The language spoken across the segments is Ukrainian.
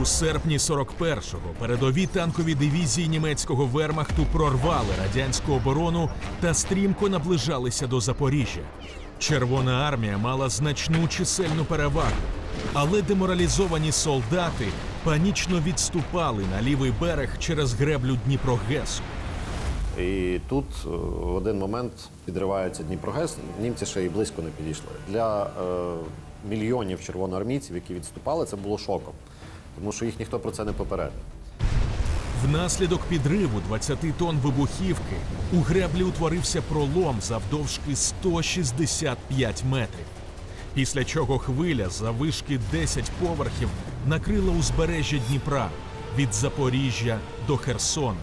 У серпні 41-го передові танкові дивізії німецького вермахту прорвали радянську оборону та стрімко наближалися до Запоріжжя. Червона армія мала значну чисельну перевагу, але деморалізовані солдати панічно відступали на лівий берег через греблю Дніпрогесу. І тут е, в один момент підривається Дніпрогес. Німці ще й близько не підійшли. Для е, мільйонів червоноармійців, які відступали, це було шоком, тому що їх ніхто про це не попередив. Внаслідок підриву 20 тонн вибухівки у греблі утворився пролом завдовжки 165 метрів. Після чого хвиля заввишки 10 поверхів накрила узбережжя Дніпра від Запоріжжя до Херсона.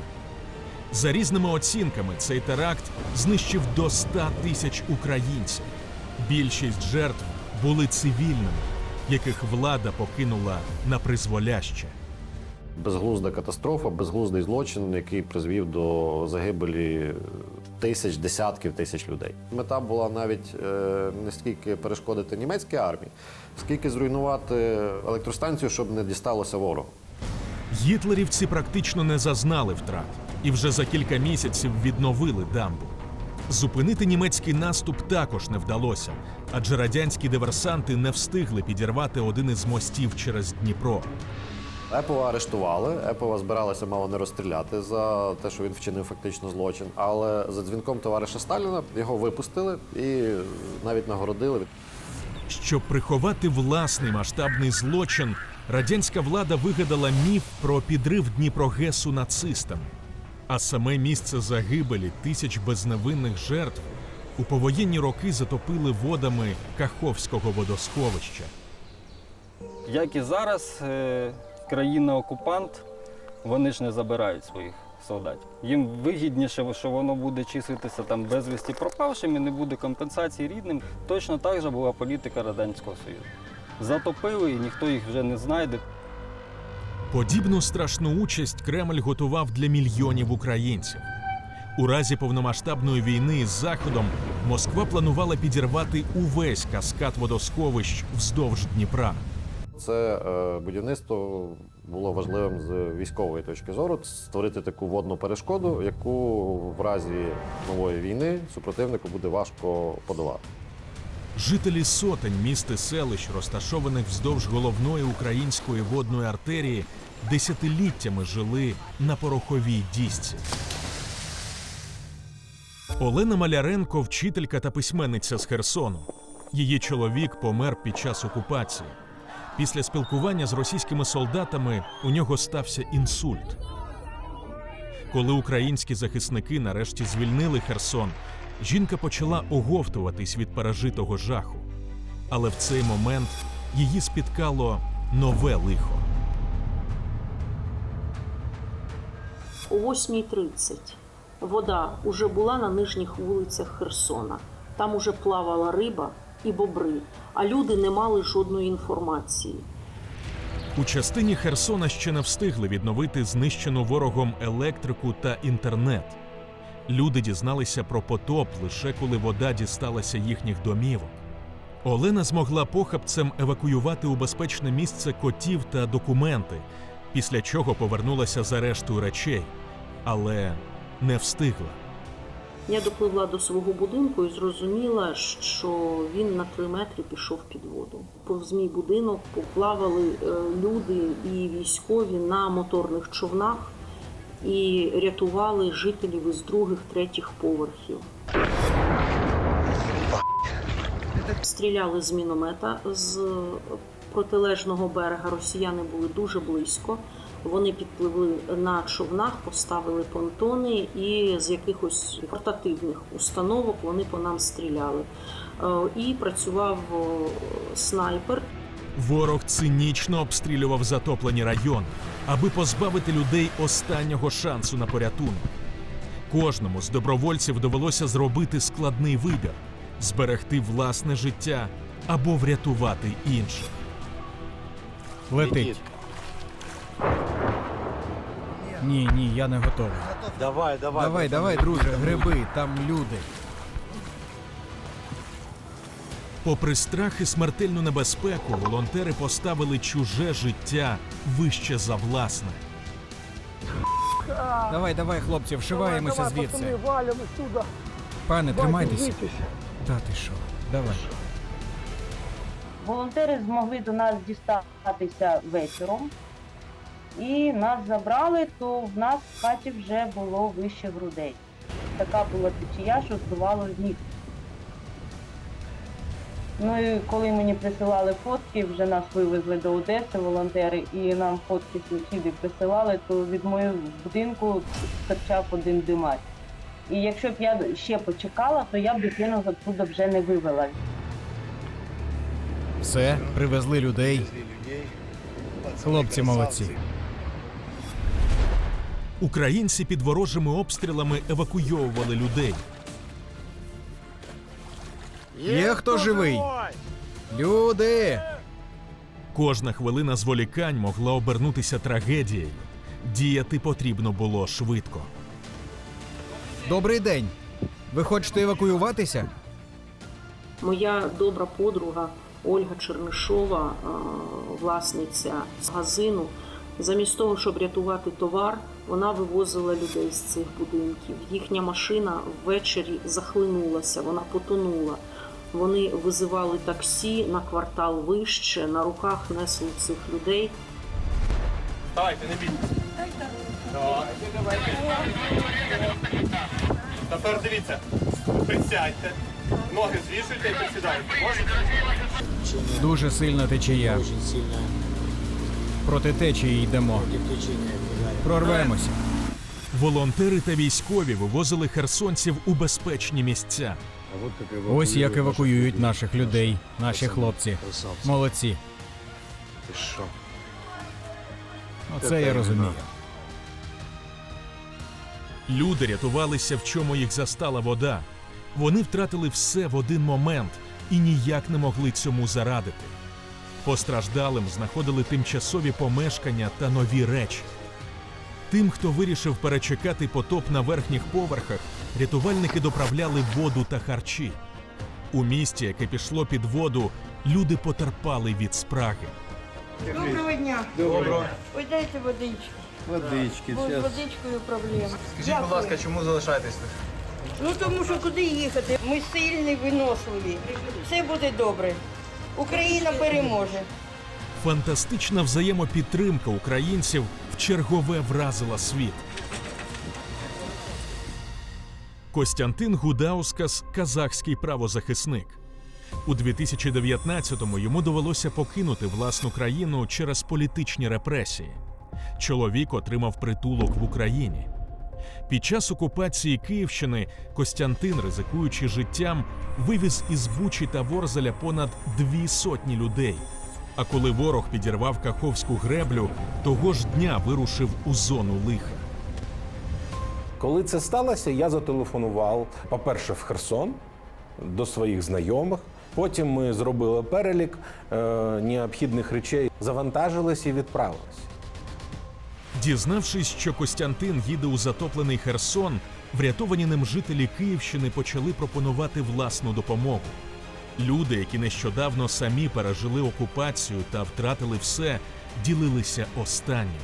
За різними оцінками, цей теракт знищив до 100 тисяч українців. Більшість жертв були цивільними, яких влада покинула на призволяще. Безглузда катастрофа, безглуздий злочин, який призвів до загибелі тисяч, десятків тисяч людей. Мета була навіть е, не стільки перешкодити німецькій армії, скільки зруйнувати електростанцію, щоб не дісталося ворогу. Гітлерівці практично не зазнали втрат і вже за кілька місяців відновили дамбу. Зупинити німецький наступ також не вдалося, адже радянські диверсанти не встигли підірвати один із мостів через Дніпро. Епова арештували. Епова збиралася мало не розстріляти за те, що він вчинив фактично злочин. Але за дзвінком товариша Сталіна його випустили і навіть нагородили. Щоб приховати власний масштабний злочин, радянська влада вигадала міф про підрив Дніпрогесу нацистами. А саме місце загибелі тисяч безневинних жертв у повоєнні роки затопили водами Каховського водосховища. Як і зараз, е, країна-окупант, вони ж не забирають своїх солдатів. Їм вигідніше, що воно буде числитися там безвісті пропавшим і не буде компенсації рідним. Точно так же була політика Радянського Союзу. Затопили і ніхто їх вже не знайде. Подібну страшну участь Кремль готував для мільйонів українців. У разі повномасштабної війни з Заходом Москва планувала підірвати увесь каскад водосховищ вздовж Дніпра. Це е, будівництво було важливим з військової точки зору створити таку водну перешкоду, яку в разі нової війни супротивнику буде важко подолати. Жителі сотень міст і селищ, розташованих вздовж головної української водної артерії, десятиліттями жили на пороховій дісці. Олена Маляренко вчителька та письменниця з Херсону. Її чоловік помер під час окупації. Після спілкування з російськими солдатами у нього стався інсульт. Коли українські захисники нарешті звільнили Херсон, жінка почала оговтуватись від пережитого жаху. Але в цей момент її спіткало нове лихо. О 8.30 вода уже була на нижніх вулицях Херсона. Там уже плавала риба і бобри, а люди не мали жодної інформації. У частині Херсона ще не встигли відновити знищену ворогом електрику та інтернет. Люди дізналися про потоп лише коли вода дісталася їхніх домівок. Олена змогла похабцем евакуювати у безпечне місце котів та документи, після чого повернулася за рештою речей, але не встигла. Я допливла до свого будинку і зрозуміла, що він на три метри пішов під воду. Повз мій будинок поплавали е, люди і військові на моторних човнах і рятували жителів із других, третіх поверхів. Стріляли з міномета з протилежного берега. Росіяни були дуже близько. Вони підпливли на човнах, поставили понтони, і з якихось портативних установок вони по нам стріляли. Е, І працював снайпер. Ворог цинічно обстрілював затоплені райони, аби позбавити людей останнього шансу на порятунок. Кожному з добровольців довелося зробити складний вибір зберегти власне життя або врятувати інших. Летить. Ні, ні, я не готовий. Давай, давай. Давай, давай, друже, гриби, там люди. Попри страх і смертельну небезпеку, волонтери поставили чуже життя вище за власне. Давай, давай, хлопці, вшиваємося давай, звідси. валимо сюди. Пане, тримайтеся. Та ти що? Давай. Волонтери змогли до нас дістатися вечором, і нас забрали, то в нас в хаті вже було вище грудей. Така була течія, що збивало з ніг. Ну і коли мені присилали фотки, вже нас вивезли до Одеси волонтери, і нам фотки сусіди присилали, то від моєго будинку стирчав один димар. І якщо б я ще почекала, то я б дитину оттуда вже не вивела. Все, привезли людей. Хлопці молодці. Українці під ворожими обстрілами евакуйовували людей. Є хто живий? Люди! Кожна хвилина зволікань могла обернутися трагедією. Діяти потрібно було швидко. Добрий день. Ви хочете евакуюватися? Моя добра подруга Ольга Чернишова, власниця магазину, замість того, щоб рятувати товар, вона вивозила людей з цих будинків. Їхня машина ввечері захлинулася, вона потонула. Вони визивали таксі на квартал вище, на руках несли цих людей. Давайте, не бійтесь. Тепер дивіться, присядьте, ноги звішуйте і присідайте. Можете? Дуже сильна течія. Проти течії йдемо. Прорвемося. Волонтери та військові вивозили херсонців у безпечні місця. Ось як евакуюють наших людей, наші хлопці. Молодці. Оце я розумію. Люди рятувалися, в чому їх застала вода. Вони втратили все в один момент і ніяк не могли цьому зарадити. Постраждалим знаходили тимчасові помешкання та нові речі. Тим, хто вирішив перечекати потоп на верхніх поверхах, рятувальники доправляли воду та харчі. У місті, яке пішло під воду, люди потерпали від спраги. Доброго дня. Доброго. Ой, дайте водички. Водички, Бо з зараз. водичкою проблема. Скажіть, будь ласка, чому залишаєтесь тут? Ну тому що куди їхати? Ми сильні, виносливі. Все буде добре. Україна переможе. Фантастична взаємопідтримка українців чергове вразила світ. Костянтин Гудаускас казахський правозахисник. У 2019-му йому довелося покинути власну країну через політичні репресії. Чоловік отримав притулок в Україні. Під час окупації Київщини Костянтин, ризикуючи життям, вивіз із Бучі та Ворзеля понад дві сотні людей. А коли ворог підірвав Каховську греблю, того ж дня вирушив у зону лиха. Коли це сталося, я зателефонував, по-перше, в Херсон до своїх знайомих. Потім ми зробили перелік е, необхідних речей, завантажились і відправились. Дізнавшись, що Костянтин їде у затоплений Херсон, врятовані ним жителі Київщини почали пропонувати власну допомогу. Люди, які нещодавно самі пережили окупацію та втратили все, ділилися останнім.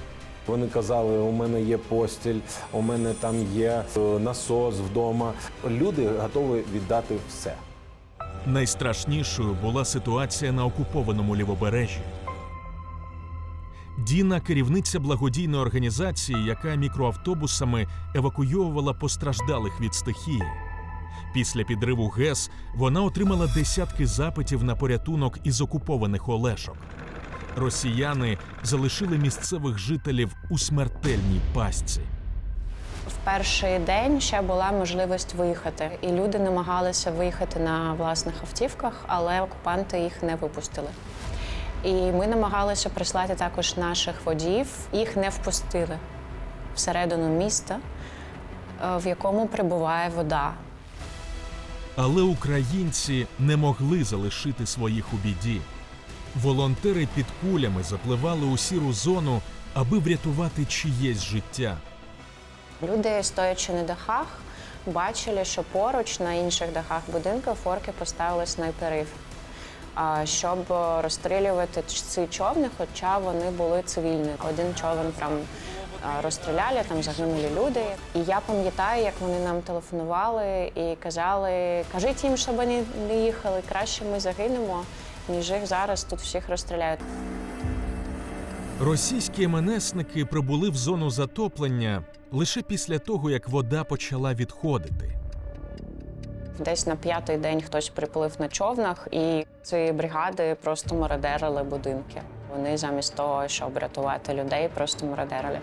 Вони казали, у мене є постіль, у мене там є е, насос вдома. Люди готові віддати все. Найстрашнішою була ситуація на окупованому лівобережжі. Діна керівниця благодійної організації, яка мікроавтобусами евакуйовувала постраждалих від стихії. Після підриву ГЕС вона отримала десятки запитів на порятунок із окупованих Олешок. Росіяни залишили місцевих жителів у смертельній пастці. В перший день ще була можливість виїхати, і люди намагалися виїхати на власних автівках, але окупанти їх не випустили. І ми намагалися прислати також наших водіїв. Їх не впустили всередину міста, е, в якому прибуває вода. Але українці не могли залишити своїх у біді. Волонтери під кулями запливали у сіру зону, аби врятувати чиєсь життя. Люди, стоячи на дахах, бачили, що поруч на інших дахах будинків форки поставили снайперів. щоб розстрілювати ці човни, хоча вони були цивільні. Один човен прям розстріляли, там загинули люди. І я пам'ятаю, як вони нам телефонували і казали: кажіть їм, щоб вони не їхали, краще ми загинемо, ніж їх зараз тут всіх розстріляють. Російські МНСники прибули в зону затоплення лише після того, як вода почала відходити. Десь на п'ятий день хтось приплив на човнах, і ці бригади просто мародерили будинки. Вони замість того, щоб рятувати людей, просто мародерили.